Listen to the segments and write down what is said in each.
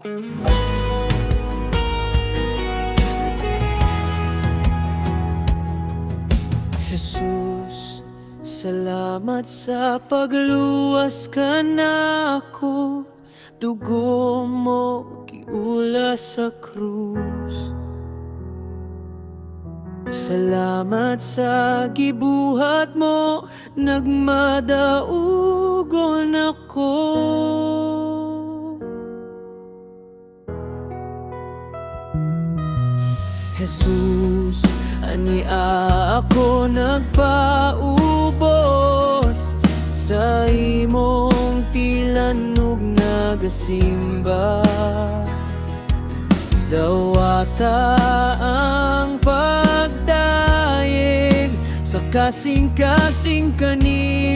Jesus, salamat sa pagluwas ka na ako. Dugo mo kiula sa krus. Salamat sa gibuhat mo Nagmadaugon ako. Jesus, ania ako nagpaubos Sa imong tilanog nagasimba Dawata ang pagdayeg Sa kasing-kasing kanimo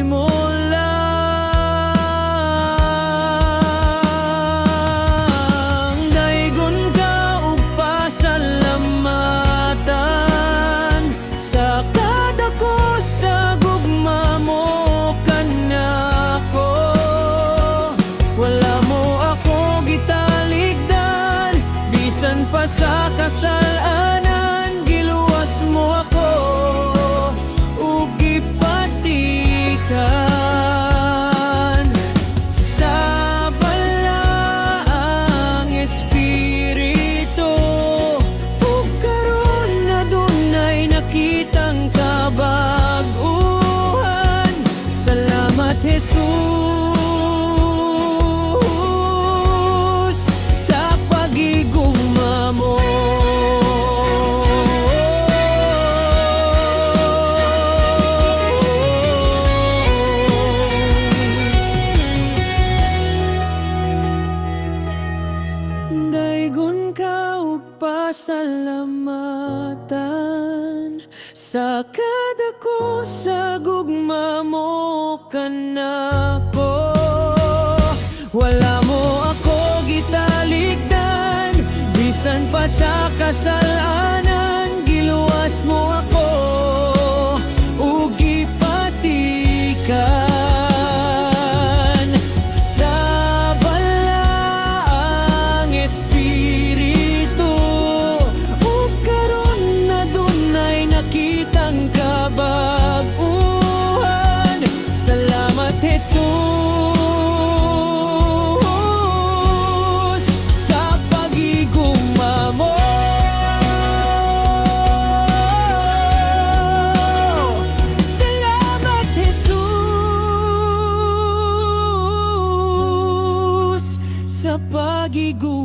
Bisan pa sa kasalanan Giluwas mo ako. Sa balaang espiritu Ug karon na dunay nakitang kabaguhan. Salamat Jesus Daigon ka ug pasalamatan Sa kada ko sa gugma mo kanako Wala mo ako gitaligdan Bisan pa sa kasalanan sa pagigugma